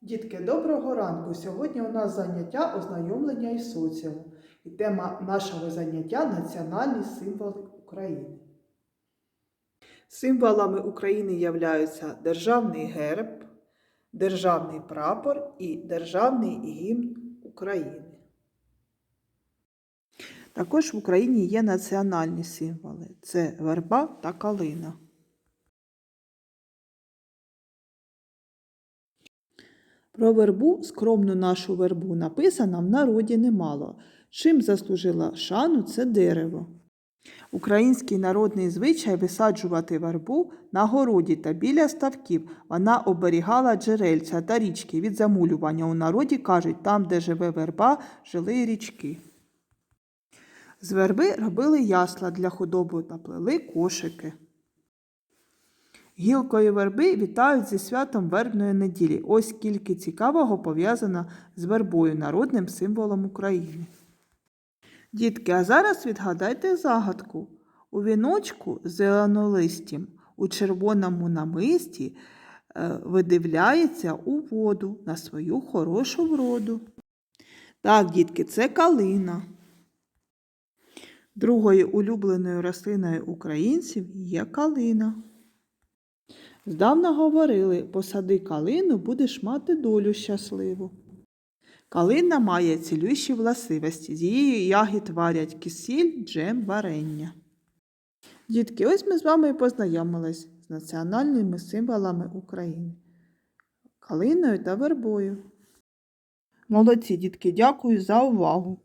Дітки, доброго ранку! Сьогодні у нас заняття ознайомлення із соціумом. І тема нашого заняття національні символи України. Символами України являються державний герб, державний прапор і державний гімн України. Також в Україні є національні символи це верба та калина. Про вербу, скромну нашу вербу, написано в народі немало. Чим заслужила шану це дерево. Український народний звичай висаджувати вербу на городі та біля ставків. Вона оберігала джерельця та річки від замулювання. У народі кажуть, там, де живе верба, жили й річки. З верби робили ясла для худоби та плели кошики. Гілкою верби вітають зі святом вербної неділі. Ось скільки цікавого пов'язано з вербою, народним символом України. Дітки, а зараз відгадайте загадку. У віночку зеленолистім, у червоному намисті е, видивляється у воду на свою хорошу вроду. Так, дітки, це калина. Другою улюбленою рослиною українців є калина. Здавна говорили, посади калину, будеш мати долю щасливу. Калина має цілющі властивості. З її ягід варять кисіль, джем, варення. Дітки, ось ми з вами і познайомились з національними символами України. Калиною та вербою. Молодці, дітки, дякую за увагу.